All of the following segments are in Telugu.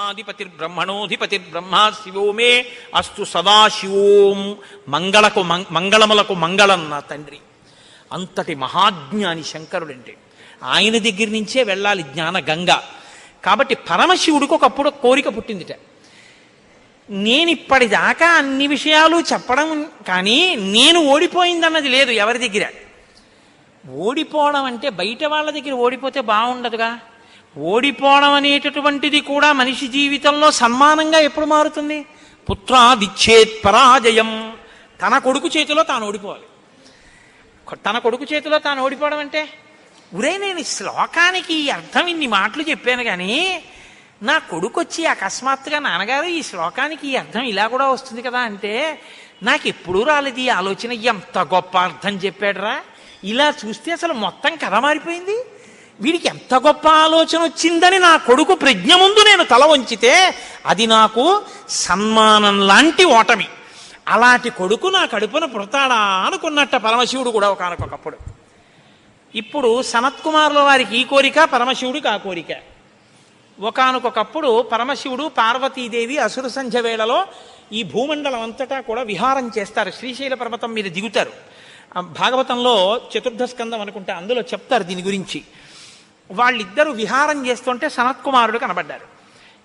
బ్రహ్మాధిపతిర్బ్రహ్మణోధిపతిర్బ్రహ్మ శివో మే అస్తు సదాశివోం మంగళకు మం- మంగళములకు మంగళం నా తండ్రి. అంతటి మహాజ్ఞాని శంకరుడంటే ఆయన దగ్గర నుంచే వెళ్ళాలి జ్ఞాన గంగ. కాబట్టి పరమశివుడికి ఒకప్పుడు కోరిక పుట్టిందిట. నేను ఇప్పటిదాకా అన్ని విషయాలు చెప్పడం కానీ నేను ఓడిపోయిందన్నది లేదు ఎవరి దగ్గర. ఓడిపోవడం అంటే బయట వాళ్ళ దగ్గర ఓడిపోతే బాగుండదుగా. ఓడిపోవడం అనేటటువంటిది కూడా మనిషి జీవితంలో సన్మానంగా ఎప్పుడు మారుతుంది? పుత్రాదిచ్చేత్ పరాజయం. తన కొడుకు చేతిలో తాను ఓడిపోవాలి. తన కొడుకు చేతిలో తాను ఓడిపోవడం అంటే ఉరే నేను ఈ శ్లోకానికి ఈ అర్థం ఇన్ని మాటలు చెప్పాను కానీ నా కొడుకు వచ్చి అకస్మాత్తుగా నాన్నగారు ఈ శ్లోకానికి ఈ అర్థం ఇలా కూడా వస్తుంది కదా అంటే నాకు ఎప్పుడూ రాలేదు ఈ ఆలోచన. ఎంత గొప్ప అర్థం చెప్పాడురా. ఇలా చూస్తే అసలు మొత్తం కథ మారిపోయింది. వీడికి ఎంత గొప్ప ఆలోచన వచ్చిందని నా కొడుకు ప్రజ్ఞ ముందు నేను తల వంచితే అది నాకు సన్మానం లాంటి ఓటమి. అలాంటి కొడుకు నా కడుపున పుడతాడా అనుకున్నట్ట పరమశివుడు కూడా ఒకనకొకప్పుడు. ఇప్పుడు సనత్కుమారుల వారికి ఈ కోరిక పరమశివుడికి ఆ కోరిక. ఒకనకొకప్పుడు పరమశివుడు పార్వతీదేవి అసుర సంధ్య వేళలో ఈ భూమండలం అంతటా కూడా విహారం చేస్తారు. శ్రీశైల పర్వతం మీద దిగుతారు. భాగవతంలో చతుర్థ స్కందం అనుకుంటే అందులో చెప్తారు దీని గురించి. వాళ్ళిద్దరూ విహారం చేస్తుంటే సనత్కుమారుడు కనబడ్డారు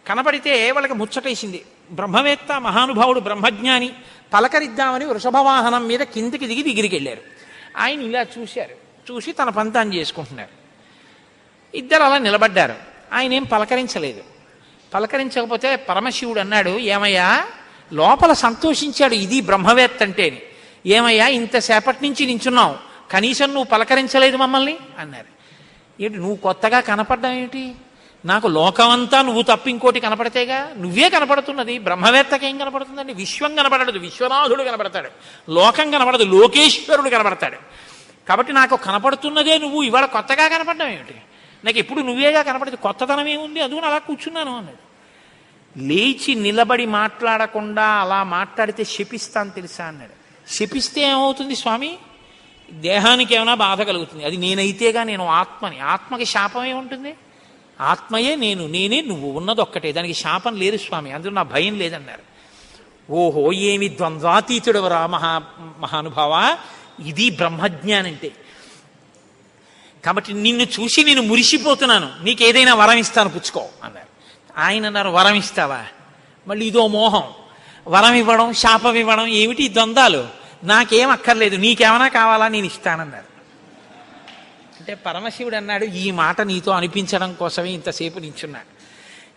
కనబడితే వాళ్ళకి ముచ్చటేసింది. బ్రహ్మవేత్త మహానుభావుడు బ్రహ్మజ్ఞాని పలకరిద్దామని వృషభవాహనం మీద కిందికి దిగి దిగిరికెళ్ళారు ఆయన ఇలా చూశారు. చూసి తన పంతాన్ని చేసుకుంటున్నారు. ఇద్దరు అలా నిలబడ్డారు. ఆయన ఏం పలకరించలేదు. పలకరించకపోతే పరమశివుడు అన్నాడు ఏమయ్యా లోపల సంతోషించాడు ఇది బ్రహ్మవేత్త అంటేని. ఏమయ్యా ఇంతసేపటి నుంచి నించున్నావు. కనీసం నువ్వు పలకరించలేదు మమ్మల్ని? అన్నారు. ఏంటి నువ్వు కొత్తగా కనపడ్డం ఏమిటి నాకు లోకమంతా నువ్వు తప్ప ఇంకోటి కనపడితేగా? నువ్వే కనపడుతున్నది బ్రహ్మవేత్తకి ఏం కనపడుతుందండి? విశ్వం కనపడదు విశ్వనాథుడు కనపడతాడు లోకం కనపడదు లోకేశ్వరుడు కనపడతాడు. కాబట్టి నాకు కనపడుతున్నదే నువ్వు ఇవాళ కొత్తగా కనపడడం ఏమిటి నాకు ఎప్పుడు నువ్వేగా కనపడదు కొత్తతనం ఏముంది? అందుకని అలా కూర్చున్నాను అన్నాడు లేచి నిలబడి మాట్లాడకుండా అలా మాట్లాడితే శపిస్తాను తెలుసా అన్నాడు శపిస్తే ఏమవుతుంది స్వామి? దేహానికి ఏమైనా బాధ కలుగుతుంది. అది నేనైతేగా నేను ఆత్మని. ఆత్మకి శాపమే ఉంటుంది. ఆత్మయే నేను నేనే నువ్వు ఉన్నది ఒక్కటే. దానికి శాపం లేదు స్వామి. అందులో నా భయం లేదన్నారు. ఓహో ఏమి ద్వంద్వాతీతుడవరా మహా మహానుభావ? ఇది బ్రహ్మజ్ఞానంటే. కాబట్టి నిన్ను చూసి నేను మురిసిపోతున్నాను. నీకేదైనా వరం ఇస్తాను పుచ్చుకో అన్నారు. ఆయన అన్నారు వరం ఇస్తావా? మళ్ళీ ఇదో మోహం. వరం ఇవ్వడం శాపం ఇవ్వడం ఏమిటి? ద్వంద్వాలు. నాకేం అక్కర్లేదు నీకేమైనా కావాలా నేను ఇస్తానన్నారు. అంటే పరమశివుడు అన్నాడు ఈ మాట నీతో అనిపించడం కోసమే ఇంతసేపు నించున్నాడు.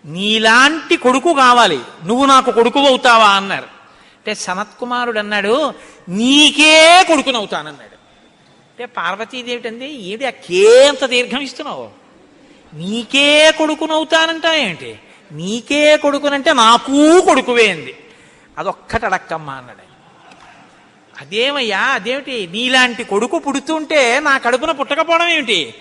నీలాంటి కొడుకు కావాలి నువ్వు నాకు కొడుకు అవుతావా అన్నారు. అంటే సనత్కుమారుడు అన్నాడు నీకే కొడుకునవుతానన్నాడు. అంటే పార్వతీదేవి అంటే ఏది? ఆ కేంత దీర్ఘం ఇస్తున్నావు? నీకే కొడుకునవుతానంటా ఏంటి? నీకే కొడుకునంటే నాకు కొడుకువే అంది అదొక్కటడక్కమ్మా అన్నాడు అదేమయ్యా అదేమిటి? నీలాంటి కొడుకు పుడుతుంటే నా కడుపున పుట్టకపోవడం ఏమిటి?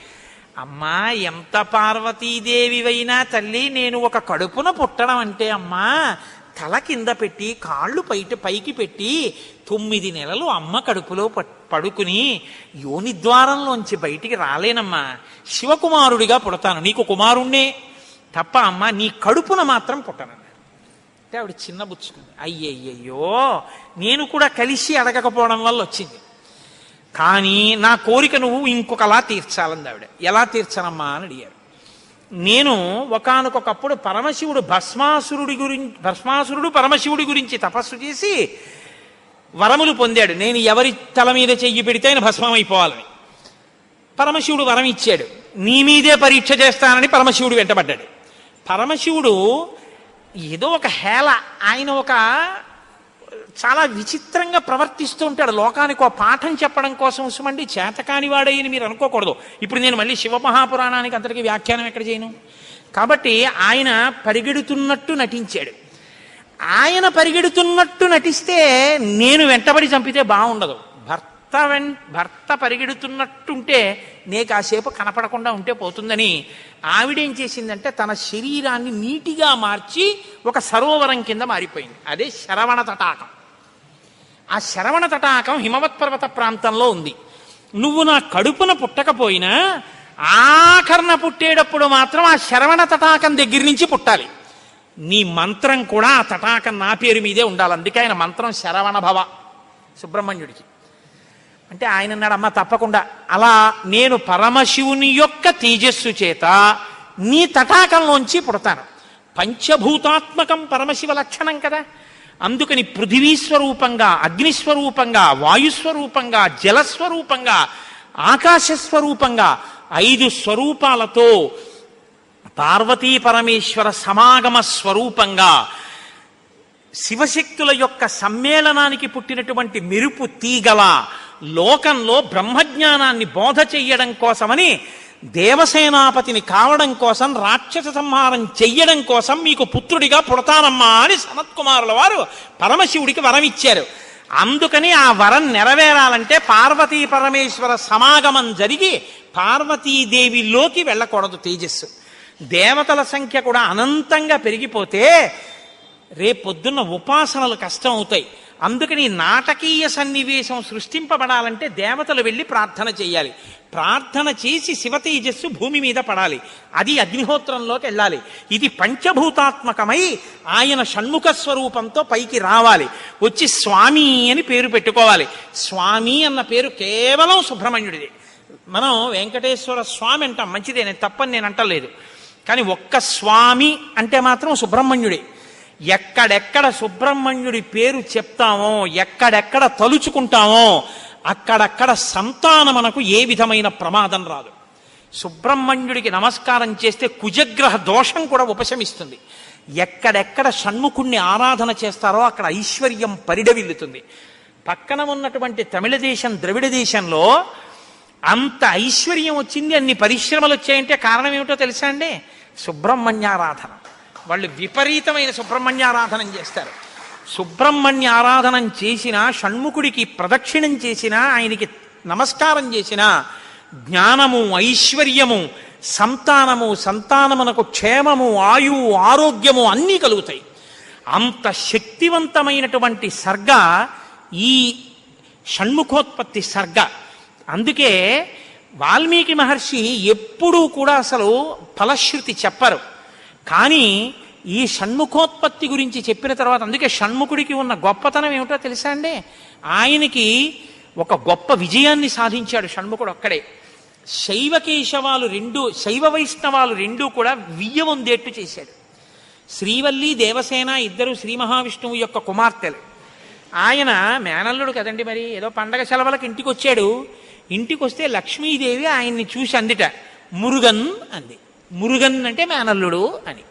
అమ్మా ఎంత పార్వతీదేవివైనా తల్లి నేను ఒక కడుపున పుట్టడం అంటే అమ్మా తల కింద పెట్టి కాళ్ళు పైట పైకి పెట్టి తొమ్మిది నెలలు అమ్మ కడుపులో పడుకుని యోని ద్వారంలోంచి బయటికి రాలేనమ్మా. శివకుమారుడిగా పుడతాను నీకు కుమారుణ్ణే. తప్ప అమ్మా నీ కడుపున మాత్రం పుట్టనండి అంటే ఆవిడ చిన్న బుచ్చుకుంది. అయ్యయ్యయ్యో నేను కూడా కలిసి అడగకపోవడం వల్ల వచ్చింది. కానీ నా కోరిక నువ్వు ఇంకొకలా తీర్చాలంది ఆవిడ. ఎలా తీర్చనమ్మా అని అడిగారు. నేను ఒకానొకప్పుడు పరమశివుడు భస్మాసురుడి గురించి భస్మాసురుడు పరమశివుడి గురించి తపస్సు చేసి వరములు పొందాడు. నేను ఎవరి తల మీద చెయ్యి పెడితే ఆయన భస్మం అయిపోవాలని పరమశివుడు వరం ఇచ్చాడు. నీ మీదే పరీక్ష చేస్తానని పరమశివుడు వెంటబడ్డాడు. పరమశివుడు ఏదో ఒక హేళ. ఆయన ఒక చాలా విచిత్రంగా ప్రవర్తిస్తూ ఉంటాడు. లోకానికి ఒక పాఠం చెప్పడం కోసం ఉసుమండి చేతకాని వాడయ్యని మీరు అనుకోకూడదు. ఇప్పుడు నేను మళ్ళీ శివమహాపురాణానికి అందరికీ వ్యాఖ్యానం ఎక్కడ చేయను? కాబట్టి ఆయన పరిగెడుతున్నట్టు నటించాడు. ఆయన పరిగెడుతున్నట్టు నటిస్తే నేను వెంటబడి చంపితే బాగుండదు. భర్త వెన్ భర్త పరిగెడుతున్నట్టుంటే నే కాసేపు కనపడకుండా ఉంటే పోతుందని ఆవిడేం చేసిందంటే తన శరీరాన్ని నీటిగా మార్చి ఒక సరోవరం కింద మారిపోయింది. అదే శరవణ తటాకం. ఆ శరవణ తటాకం హిమవత్ పర్వత ప్రాంతంలో ఉంది. నువ్వు నా కడుపున పుట్టకపోయినా ఆఖరణ పుట్టేటప్పుడు మాత్రం ఆ శరవణ తటాకం దగ్గర నుంచి పుట్టాలి. నీ మంత్రం కూడా ఆ తటాకం నా పేరు మీదే ఉండాలి. అందుకే ఆయన మంత్రం శరవణ భవ సుబ్రహ్మణ్యుడికి. అంటే ఆయన అన్నాడు అమ్మ తప్పకుండా. అలా నేను పరమశివుని యొక్క తేజస్సు చేత నీ తటాకంలోంచి పుడతాను. పంచభూతాత్మకం పరమశివ లక్షణం కదా. అందుకని పృథివీ స్వరూపంగా అగ్నిస్వరూపంగా వాయుస్వరూపంగా జలస్వరూపంగా ఆకాశస్వరూపంగా ఐదు స్వరూపాలతో పార్వతీ పరమేశ్వర సమాగమ స్వరూపంగా శివశక్తుల యొక్క సమ్మేళనానికి పుట్టినటువంటి మెరుపు తీగల లోకంలో బ్రహ్మజ్ఞానాన్ని బోధ చెయ్యడం కోసమని దేవసేనాపతిని కావడం కోసం రాక్షస సంహారం చెయ్యడం కోసం మీకు పుత్రుడిగా పుడతానమ్మా అని సనత్కుమారుల వారు పరమశివుడికి వరం ఇచ్చారు అందుకని ఆ వరం నెరవేరాలంటే పార్వతీ పరమేశ్వర సమాగమం జరిగి పార్వతీదేవిలోకి వెళ్ళకూడదు తేజస్సు. దేవతల సంఖ్య కూడా అనంతంగా పెరిగిపోతే రేపొద్దున్న ఉపాసనలు కష్టం అవుతాయి అందుకని నాటకీయ సన్నివేశం సృష్టింపబడాలంటే దేవతలు వెళ్ళి ప్రార్థన చేయాలి. ప్రార్థన చేసి శివతేజస్సు భూమి మీద పడాలి. అది అగ్నిహోత్రంలోకి వెళ్ళాలి. ఇది పంచభూతాత్మకమై ఆయన షణ్ముఖ స్వరూపంతో పైకి రావాలి. వచ్చి స్వామి అని పేరు పెట్టుకోవాలి. స్వామి అన్న పేరు కేవలం సుబ్రహ్మణ్యుడిది. మనం వెంకటేశ్వర స్వామి అంటాం. మంచిదే నేను తప్పని నేను అంటలేదు. కానీ ఒక్క స్వామి అంటే మాత్రం సుబ్రహ్మణ్యుడే. ఎక్కడెక్కడ సుబ్రహ్మణ్యుడి పేరు చెప్తామో ఎక్కడెక్కడ తలుచుకుంటామో అక్కడక్కడ సంతానం మనకు ఏ విధమైన ప్రమాదం రాదు. సుబ్రహ్మణ్యుడికి నమస్కారం చేస్తే కుజగ్రహ దోషం కూడా ఉపశమిస్తుంది. ఎక్కడెక్కడ షణ్ముఖుణ్ణి ఆరాధన చేస్తారో అక్కడ ఐశ్వర్యం పరిడవిల్లుతుంది. పక్కన ఉన్నటువంటి తమిళ దేశం ద్రవిడ దేశంలో అంత ఐశ్వర్యం వచ్చింది అన్ని పరిశ్రమలు వచ్చాయంటే కారణం ఏమిటో తెలుసా అండి? సుబ్రహ్మణ్యారాధన. వాళ్ళు విపరీతమైన సుబ్రహ్మణ్యారాధనం చేస్తారు. సుబ్రహ్మణ్య ఆరాధనం చేసిన షణ్ముఖుడికి ప్రదక్షిణం చేసిన ఆయనకి నమస్కారం చేసిన జ్ఞానము ఐశ్వర్యము సంతానము సంతానమునకు క్షేమము ఆయువు ఆరోగ్యము అన్నీ కలుగుతాయి. అంత శక్తివంతమైనటువంటి సర్గ ఈ షణ్ముఖోత్పత్తి సర్గ. అందుకే వాల్మీకి మహర్షి ఎప్పుడూ కూడా అసలు ఫలశ్రుతి చెప్పరు. కానీ ఈ షణ్ముఖోత్పత్తి గురించి చెప్పిన తర్వాత అందుకే షణ్ముఖుడికి ఉన్న గొప్పతనం ఏమిటో తెలుసా అండి? ఆయనకి ఒక గొప్ప విజయాన్ని సాధించాడు షణ్ముఖుడు ఒక్కడే. శైవ కేశవాలు రెండు శైవ వైష్ణవాలు రెండూ కూడా వియ్యవందేట్టు చేశాడు. శ్రీవల్లి దేవసేన ఇద్దరు శ్రీ మహావిష్ణువు యొక్క కుమార్తెలు. ఆయన మేనల్లుడు కదండి మరి ఏదో పండగ సెలవులకు ఇంటికి వచ్చాడు ఇంటికి వస్తే లక్ష్మీదేవి ఆయన్ని చూసి అందిట మురుగన్ అంది. మురుగన్ అంటే మేనల్లుడు అని.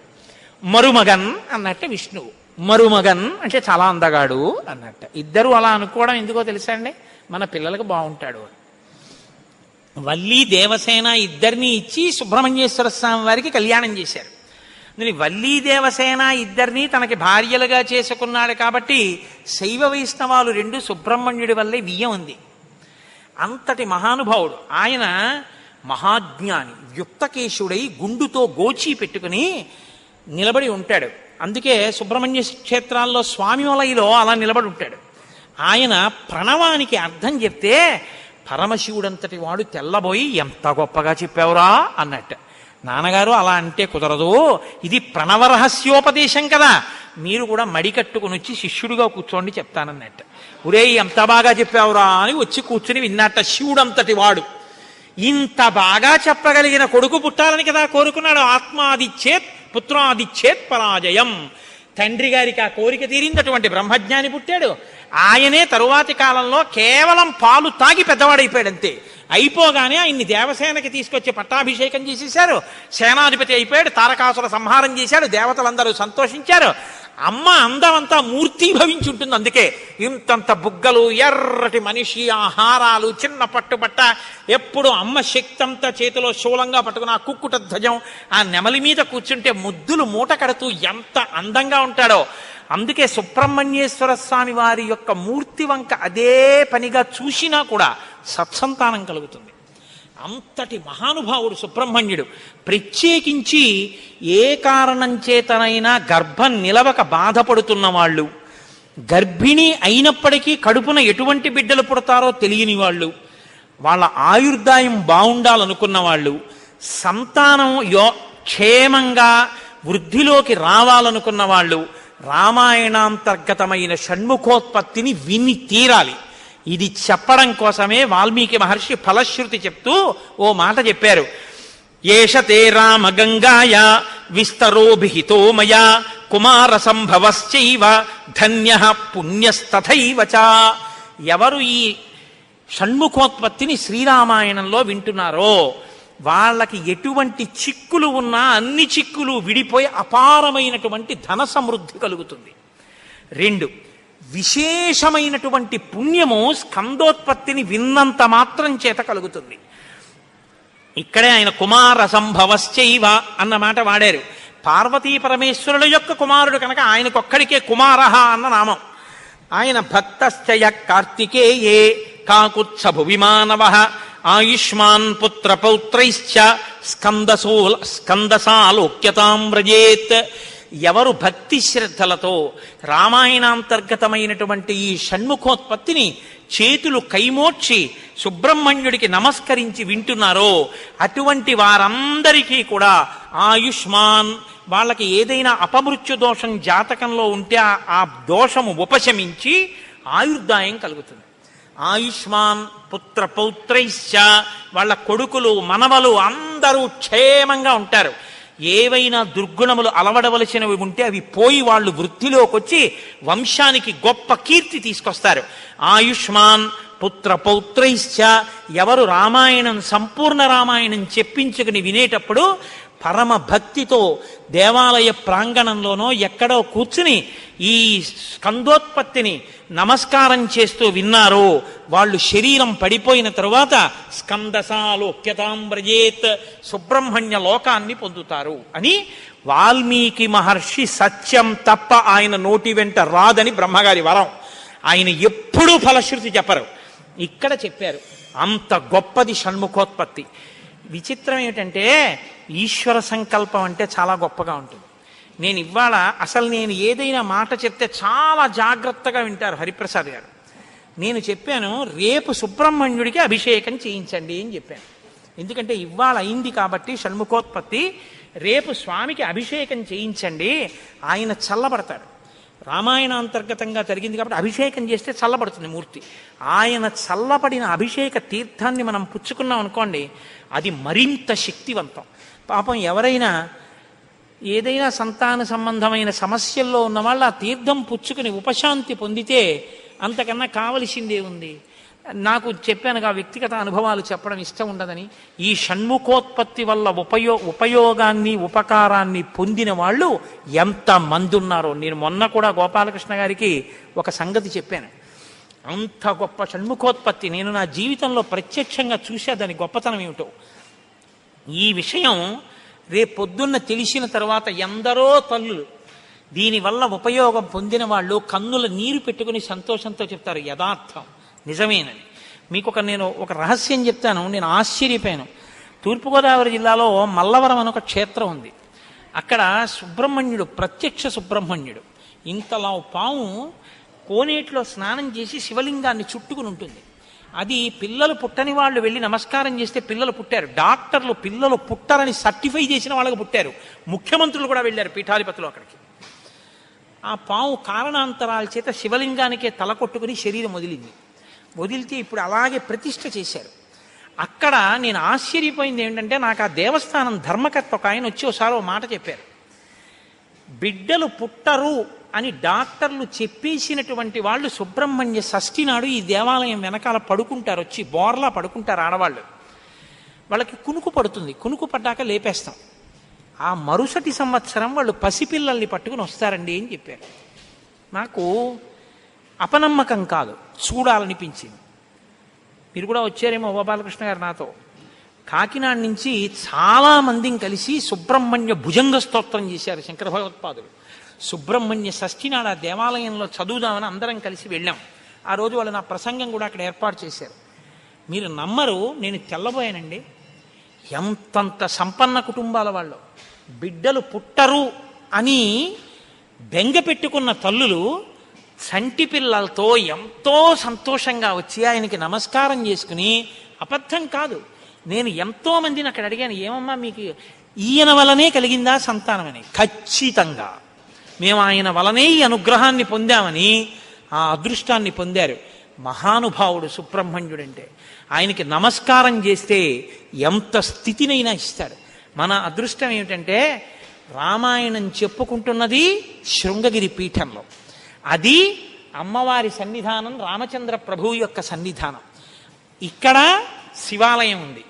మరుమగన్ అన్నట్టు విష్ణువు. మరుమగన్ అంటే చాలా అందగాడు అన్నట్ట. ఇద్దరు అలా అనుకోవడం ఎందుకో తెలుసా అండి? మన పిల్లలకు బాగుంటాడు అని. వల్లి దేవసేన ఇద్దరిని ఇచ్చి సుబ్రహ్మణ్యేశ్వర స్వామి వారికి కళ్యాణం చేశారు. వల్లి దేవసేన ఇద్దరిని తనకి భార్యలుగా చేసుకున్నాడు కాబట్టి శైవ వైష్ణవాలు రెండు సుబ్రహ్మణ్యుడి వల్లే వియ్యం ఉంది. అంతటి మహానుభావుడు. ఆయన మహాజ్ఞాని యుక్తకేశుడై గుండుతో గోచి పెట్టుకుని నిలబడి ఉంటాడు. అందుకే సుబ్రహ్మణ్య క్షేత్రాల్లో స్వామివలయలో అలా నిలబడి ఉంటాడు. ఆయన ప్రణవానికి అర్థం చెప్తే పరమశివుడంతటి వాడు తెల్లబోయి ఎంత గొప్పగా చెప్పావురా అన్నట్టు. నాన్నగారు అలా అంటే కుదరదు. ఇది ప్రణవ రహస్యోపదేశం కదా. మీరు కూడా మడి కట్టుకుని వచ్చి శిష్యుడిగా కూర్చోండి చెప్తానన్నట్టు. ఒరే ఎంత బాగా చెప్పావురా అని వచ్చి కూర్చుని విన్నట్ట శివుడంతటి వాడు. ఇంత బాగా చెప్పగలిగిన కొడుకు పుట్టాలని కదా కోరుకున్నాడు. ఆత్మాదిచ్చేత్ పుత్రాదిచ్చేత్ పరాజయం. తండ్రి గారికి ఆ కోరిక తీరిందటువంటి బ్రహ్మజ్ఞాని పుట్టాడు. ఆయనే తరువాతి కాలంలో కేవలం పాలు తాగి పెద్దవాడైపోయాడంతే. అయిపోగానే ఆయన్ని దేవసేనకి తీసుకొచ్చి పట్టాభిషేకం చేసేశారు. సేనాధిపతి అయిపోయాడు తారకాసుర సంహారం చేశాడు దేవతలందరూ సంతోషించారు. అమ్మ అందమంతా మూర్తీభవించి ఉంటుంది అందుకే. ఇంతంత బుగ్గలు ఎర్రటి మనిషి ఆహారాలు చిన్న పట్టుబట్ట ఎప్పుడు అమ్మ శక్తి అంతా చేతిలో శూలంగా పట్టుకుని ఆ కుక్కుట ధ్వజం ఆ నెమలి మీద కూర్చుంటే ముద్దులు మూట కడుతూ ఎంత అందంగా ఉంటాడో. అందుకే సుబ్రహ్మణ్యేశ్వర స్వామి వారి యొక్క మూర్తి వంక అదే పనిగా చూసినా కూడా సత్సంతానం కలుగుతుంది. అంతటి మహానుభావుడు సుబ్రహ్మణ్యుడు. ప్రత్యేకించి ఏ కారణం చేతనైనా గర్భం నిలవక బాధపడుతున్న వాళ్ళు గర్భిణి అయినప్పటికీ కడుపున ఎటువంటి బిడ్డలు పుడతారో తెలియని వాళ్ళు వాళ్ళ ఆయుర్దాయం బాగుండాలనుకున్న వాళ్ళు సంతానం యో క్షేమంగా వృద్ధిలోకి రావాలనుకున్న వాళ్ళు రామాయణాంతర్గతమైన షణ్ముఖోత్పత్తిని విని తీరాలి. ఇది చెప్పడం కోసమే వాల్మీకి మహర్షి ఫలశ్రుతి చెప్తూ ఓ మాట చెప్పారు. ఏషతే రామ గంగాయ విస్తరోభిహితో మయా కుమార సంభవశ్చైవ ధన్య పుణ్యస్తథైవ ఎవరు ఈ షణ్ముఖోత్పత్తిని శ్రీరామాయణంలో వింటున్నారో వాళ్ళకి ఎటువంటి చిక్కులు ఉన్నా అన్ని చిక్కులు విడిపోయి అపారమైనటువంటి ధన సమృద్ధి కలుగుతుంది. రెండు విశేషమైనటువంటి పుణ్యము స్కందోత్పత్తిని విన్నంత మాత్రం చేత కలుగుతుంది. ఇక్కడే ఆయన కుమార సంభవశ్చైవ అన్నమాట వాడారు. పార్వతీ పరమేశ్వరుల యొక్క కుమారుడు కనుక ఆయనకొక్కడికే కుమారహ అన్న నామం. ఆయన భక్తశ్చయ కార్తికేయే కాకుత్సభు విమానవ ఆయుష్మాన్ పుత్ర పౌత్రైశ్చ స్కందసో స్కందసాలోక్యతాం వ్రజేత్ ఎవరు భక్తి శ్రద్ధలతో రామాయణాంతర్గతమైనటువంటి ఈ షణ్ముఖోత్పత్తిని చేతులు కైమోడ్చి సుబ్రహ్మణ్యుడికి నమస్కరించి వింటున్నారో అటువంటి వారందరికీ కూడా ఆయుష్మాన్ వాళ్ళకి ఏదైనా అపమృత్యు దోషం జాతకంలో ఉంటే ఆ- ఆ దోషము ఉపశమించి ఆయుర్దాయం కలుగుతుంది. ఆయుష్మాన్ పుత్ర పౌత్రైశ్చ వాళ్ళ కొడుకులు మనవలు అందరూ క్షేమంగా ఉంటారు. ఏవైనా దుర్గుణములు అలవడవలసినవి ఉంటే అవి పోయి వాళ్ళు వృత్తిలోకి వచ్చి వంశానికి గొప్ప కీర్తి తీసుకొస్తారు. ఆయుష్మాన్ పుత్ర పౌత్రైశ్చ ఎవరు రామాయణం సంపూర్ణ రామాయణం చెప్పించుకుని వినేటప్పుడు పరమ భక్తితో దేవాలయ ప్రాంగణంలోనో ఎక్కడో కూర్చుని ఈ స్కందోత్పత్తిని నమస్కారం చేస్తూ విన్నారో వాళ్ళు శరీరం పడిపోయిన తరువాత స్కందసాలోక్యతాంబ్రజేత్ సుబ్రహ్మణ్య లోకాన్ని పొందుతారు అని వాల్మీకి మహర్షి సత్యం తప్ప ఆయన నోటి వెంట రాదని బ్రహ్మగారి వరం. ఆయన ఎప్పుడూ ఫలశ్రుతి చెప్పరు. ఇక్కడ చెప్పారు అంత గొప్పది షణ్ముఖోత్పత్తి. విచిత్రం ఏమిటంటే ఈశ్వర సంకల్పం అంటే చాలా గొప్పగా ఉంటుంది. నేను ఇవాళ అసలు నేను ఏదైనా మాట చెప్తే చాలా జాగ్రత్తగా వింటారు హరిప్రసాద్ గారు. నేను చెప్పాను రేపు సుబ్రహ్మణ్యుడికి అభిషేకం చేయించండి అని చెప్పాను. ఎందుకంటే ఇవాళ అయింది కాబట్టి షణ్ముఖోత్పత్తి రేపు స్వామికి అభిషేకం చేయించండి ఆయన చల్లబడతాడు. రామాయణ అంతర్గతంగా జరిగింది కాబట్టి అభిషేకం చేస్తే చల్లబడుతుంది మూర్తి. ఆయన చల్లబడిన అభిషేక తీర్థాన్ని మనం పుచ్చుకున్నాం అనుకోండి అది మరింత శక్తివంతం. పాపం ఎవరైనా ఏదైనా సంతాన సంబంధమైన సమస్యల్లో ఉన్న వాళ్ళు ఆ తీర్థం పుచ్చుకుని ఉపశాంతి పొందితే అంతకన్నా కావలసిందే ఉంది. నాకు చెప్పానుగా వ్యక్తిగత అనుభవాలు చెప్పడం ఇష్టం ఉండదని. ఈ షణ్ముఖోత్పత్తి వల్ల ఉపయో ఉపయోగాన్ని ఉపకారాన్ని పొందిన వాళ్ళు ఎంత మంది ఉన్నారో నేను మొన్న కూడా గోపాలకృష్ణ గారికి ఒక సంగతి చెప్పాను. అంత గొప్ప షణ్ముఖోత్పత్తి నేను నా జీవితంలో ప్రత్యక్షంగా చూసా దాని గొప్పతనం ఏమిటో. ఈ విషయం రేపొద్దున్న తెలిసిన తర్వాత ఎందరో తల్లులు దీనివల్ల ఉపయోగం పొందిన వాళ్ళు కన్నుల నీరు పెట్టుకుని సంతోషంతో చెప్తారు యథార్థం నిజమేనని. మీకు ఒక నేను ఒక రహస్యం చెప్తాను నేను ఆశ్చర్యపోయాను. తూర్పుగోదావరి జిల్లాలో మల్లవరం అని ఒక క్షేత్రం ఉంది. అక్కడ సుబ్రహ్మణ్యుడు ప్రత్యక్ష సుబ్రహ్మణ్యుడు. ఇంతలా పాము కోనేటిలో స్నానం చేసి శివలింగాన్ని చుట్టుకుని ఉంటుంది. అది పిల్లలు పుట్టని వాళ్ళు వెళ్ళి నమస్కారం చేస్తే పిల్లలు పుట్టారు. డాక్టర్లు పిల్లలు పుట్టరని సర్టిఫై చేసిన వాళ్ళకి పుట్టారు. ముఖ్యమంత్రులు కూడా వెళ్ళారు పీఠాధిపతులు అక్కడికి. ఆ పాము కారణాంతరాల చేత శివలింగానికే తల కొట్టుకుని శరీరం వదిలింది. వదిలితే ఇప్పుడు అలాగే ప్రతిష్ట చేశారు. అక్కడ నేను ఆశ్చర్యపోయింది ఏంటంటే నాకు ఆ దేవస్థానం ధర్మకర్త ఒక ఆయన వచ్చి ఒకసారి మాట చెప్పారు. బిడ్డలు పుట్టరు అని డాక్టర్లు చెప్పేసినటువంటి వాళ్ళు సుబ్రహ్మణ్య షష్ఠి నాడు ఈ దేవాలయం వెనకాల పడుకుంటారు వచ్చి బోర్లా పడుకుంటారు ఆడవాళ్ళు. వాళ్ళకి కునుకు పడుతుంది. కునుకు పడ్డాక లేపేస్తాం. ఆ మరుసటి సంవత్సరం వాళ్ళు పసిపిల్లల్ని పట్టుకుని వస్తారండి అని చెప్పారు. నాకు అపనమ్మకం కాదు. చూడాలనిపించింది. మీరు కూడా వచ్చారేమో బాలకృష్ణ గారు నాతో. కాకినాడ నుంచి చాలామందిని కలిసి సుబ్రహ్మణ్య భుజంగ స్తోత్రం చేశారు శంకర భగవత్పాదులు. సుబ్రహ్మణ్య షష్ఠి నాడు ఆ దేవాలయంలో చదువుదామని అందరం కలిసి వెళ్ళాం. ఆ రోజు వాళ్ళు నా ప్రసంగం కూడా అక్కడ ఏర్పాటు చేశారు. మీరు నమ్మరు నేను తెల్లబోయానండి. ఎంతంత సంపన్న కుటుంబాల వాళ్ళు. బిడ్డలు పుట్టరు అని బెంగ పెట్టుకున్న తల్లులు చంటి పిల్లలతో ఎంతో సంతోషంగా వచ్చి ఆయనకి నమస్కారం చేసుకుని అబద్ధం కాదు. నేను ఎంతో మందిని అక్కడ అడిగాను ఏమమ్మా మీకు ఈయన వలనే కలిగిందా సంతానమని ఖచ్చితంగా. మేము ఆయన వలనే ఈ అనుగ్రహాన్ని పొందామని ఆ అదృష్టాన్ని పొందారు. మహానుభావుడు సుబ్రహ్మణ్యుడంటే. ఆయనకి నమస్కారం చేస్తే ఎంత స్థితినైనా ఇస్తాడు మన అదృష్టం ఏమిటంటే రామాయణం చెప్పుకుంటున్నది శృంగగిరి పీఠంలో. అది అమ్మవారి సన్నిధానం రామచంద్ర ప్రభువు యొక్క సన్నిధానం. ఇక్కడ శివాలయం ఉంది.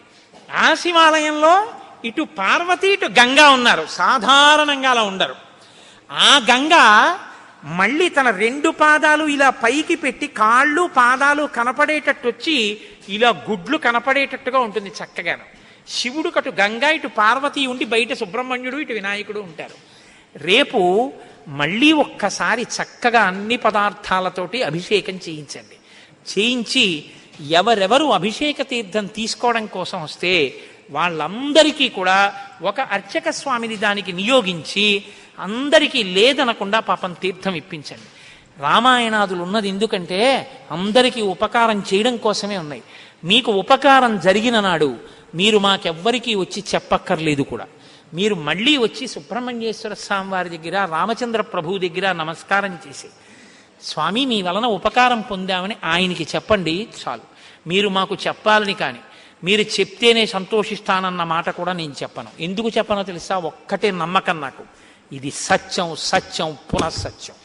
ఆ శివాలయంలో ఇటు పార్వతి ఇటు గంగా ఉన్నారు. సాధారణంగా అలా ఉండరు. ఆ గంగ మళ్ళీ తన రెండు పాదాలు ఇలా పైకి పెట్టి కాళ్ళు పాదాలు కనపడేటట్టు వచ్చి ఇలా గుడ్లు కనపడేటట్టుగా ఉంటుంది చక్కగాను. శివుడు కటు గంగా ఇటు పార్వతి ఉండి బయట సుబ్రహ్మణ్యుడు ఇటు వినాయకుడు ఉంటారు. రేపు మళ్ళీ ఒక్కసారి చక్కగా అన్ని పదార్థాలతోటి అభిషేకం చేయించండి. చేయించి ఎవరెవరు అభిషేక తీర్థం తీసుకోవడం కోసం వస్తే వాళ్ళందరికీ కూడా ఒక అర్చక స్వామిని దానికి నియోగించి అందరికీ లేదనకుండా పాపం తీర్థం ఇప్పించండి. రామాయణాదులు ఉన్నది ఎందుకంటే అందరికీ ఉపకారం చేయడం కోసమే ఉన్నాయి. మీకు ఉపకారం జరిగిన నాడు మీరు మాకెవ్వరికీ వచ్చి చెప్పక్కర్లేదు కూడా. మీరు మళ్ళీ వచ్చి సుబ్రహ్మణ్యేశ్వర స్వామి వారి దగ్గర రామచంద్ర ప్రభువు దగ్గర నమస్కారం చేసి స్వామి మీ వలన ఉపకారం పొందామని ఆయనకి చెప్పండి. చాలు. మీరు మాకు చెప్పాలని కానీ మీరు చెప్తేనే సంతోషిస్తానన్న మాట కూడా నేను చెప్పను. ఎందుకు చెప్పనో తెలుసా? ఒక్కటే నమ్మకం నాకు. ఇది సత్యం సత్యం పునఃసత్యం.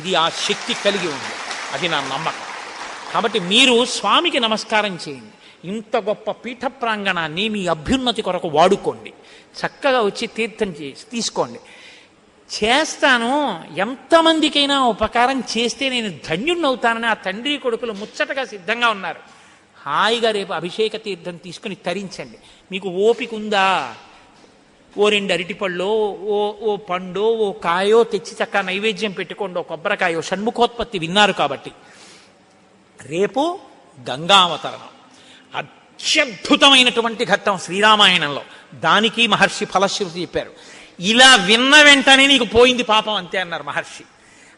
ఇది ఆ శక్తి కలిగి ఉంది. అది నా నమ్మకం. కాబట్టి మీరు స్వామికి నమస్కారం చేయండి. ఇంత గొప్ప పీఠ ప్రాంగణాన్ని మీ అభ్యున్నతి కొరకు వాడుకోండి. చక్కగా వచ్చి తీర్థం చేసి తీసుకోండి. చేస్తాను ఎంతమందికైనా ఉపకారం చేస్తే నేను ధన్యుణ్ణవుతానని ఆ తండ్రి కొడుకులు ముచ్చటగా సిద్ధంగా ఉన్నారు. హాయిగా రేపు అభిషేక తీర్థం తీసుకుని తరించండి. మీకు ఓపిక ఉందా? ఓ రెండు అరటిపళ్ళో ఓ ఓ పండో ఓ కాయో తెచ్చి చక్క నైవేద్యం పెట్టుకోండి. ఓ కొబ్బరికాయో షణ్ముఖోత్పత్తి విన్నారు కాబట్టి. రేపు గంగావతరణం. అత్యద్భుతమైనటువంటి ఘట్టం శ్రీరామాయణంలో. దానికి మహర్షి ఫలశ్రుతి చెప్పారు. ఇలా విన్న వెంటనే నీకు పోయింది పాపం అంతే అన్నారు మహర్షి.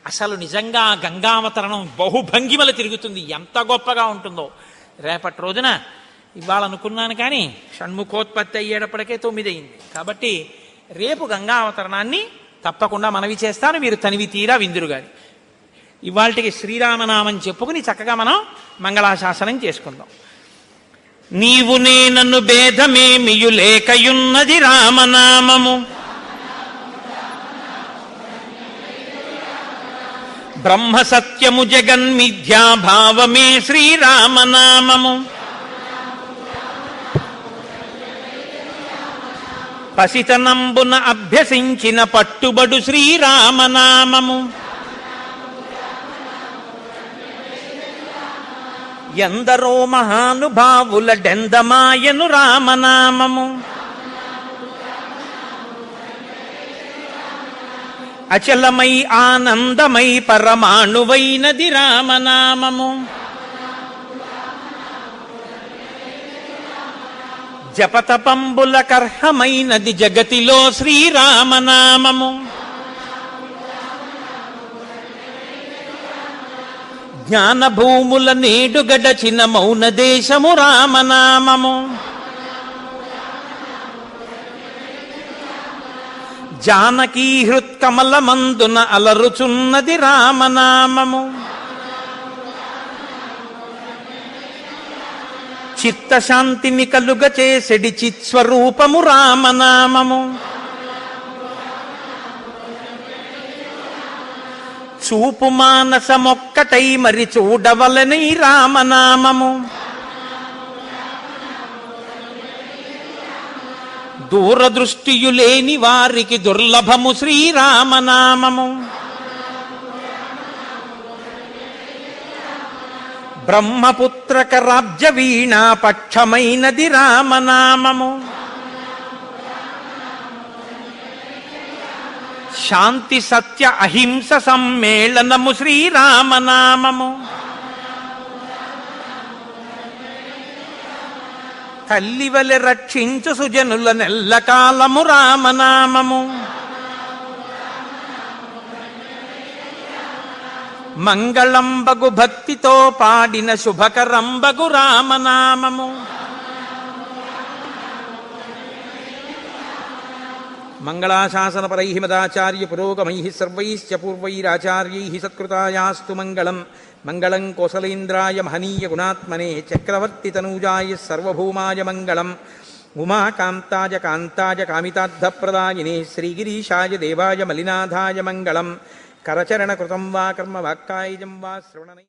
అసలు నిజంగా ఆ గంగావతరణం బహుభంగిమలు తిరుగుతుంది. ఎంత గొప్పగా ఉంటుందో. రేపటి రోజున ఇవ్వాలనుకున్నాను కానీ షణ్ముఖోత్పత్తి అయ్యేటప్పటికే తొమ్మిది అయింది కాబట్టి రేపు గంగావతరణాన్ని తప్పకుండా మనవి చేస్తాను. మీరు తనివి తీరా విందురు గాని. ఇవాళకి శ్రీరామనామం చెప్పుకుని చక్కగా మనం మంగళాశాసనం చేసుకుందాం. నీవు నేనన్ను భేదమేమియు లేకయున్నది రామనామము. బ్రహ్మ సత్యము జగన్మిథ్యా భావమే శ్రీరామనామము. పసితనంబున అభ్యసించిన పట్టుబడు శ్రీరామనామము. ఎందరో మహానుభావుల డెందమాయను రామనామము. అచలమై ఆనందమై పరమాణువైనది రామనామము. జపతపంబుల కర్హమైనది జగతిలో శ్రీరామనామము. జ్ఞానభూముల నేడు గడచిన మౌన దేశము రామనామము. జానకీ హృత్కమల మందున అలరుచున్నది రామనామము. చిత్తశాంతిని కలుగ చేసెడి చిత్స్వరూపము రామనామము. చూపు మానసమొక్కటై మరి చూడవలని రామనామము. దూరదృష్టియు లేని వారికి దుర్లభము శ్రీరామనామము. బ్రహ్మపుత్రక రాజ్య వీణా పక్షమైనది రామనామము. శాంతి సత్య అహింస సమ్మేళనము శ్రీరామనామము. తల్లివలె రక్షించు సుజనుల నెల్లకాలము రామనామము. మంగళంబగు భక్తితో పాడిన శుభకరంబగు రామనామము. మంగళాశాసనపరై మదాచార్య పురోగమై సర్వైశ్చ పూర్వైరాచార్యై సత్కృతాయాస్తు మంగళం. మంగళం కోసలేంద్రాయ మహనీయ గుణాత్మనే చక్రవర్తి తనూజాయ సర్వభౌమాయ మంగళం. ఉమాకాంతాయ కాంతాయ కామితార్థప్రదాయినే శ్రీగిరీషాయ దేవాయ మలినాథాయ మంగళం. కరచరణకృతం వా కర్మ వాక్కాయుజం వా శ్రవణనై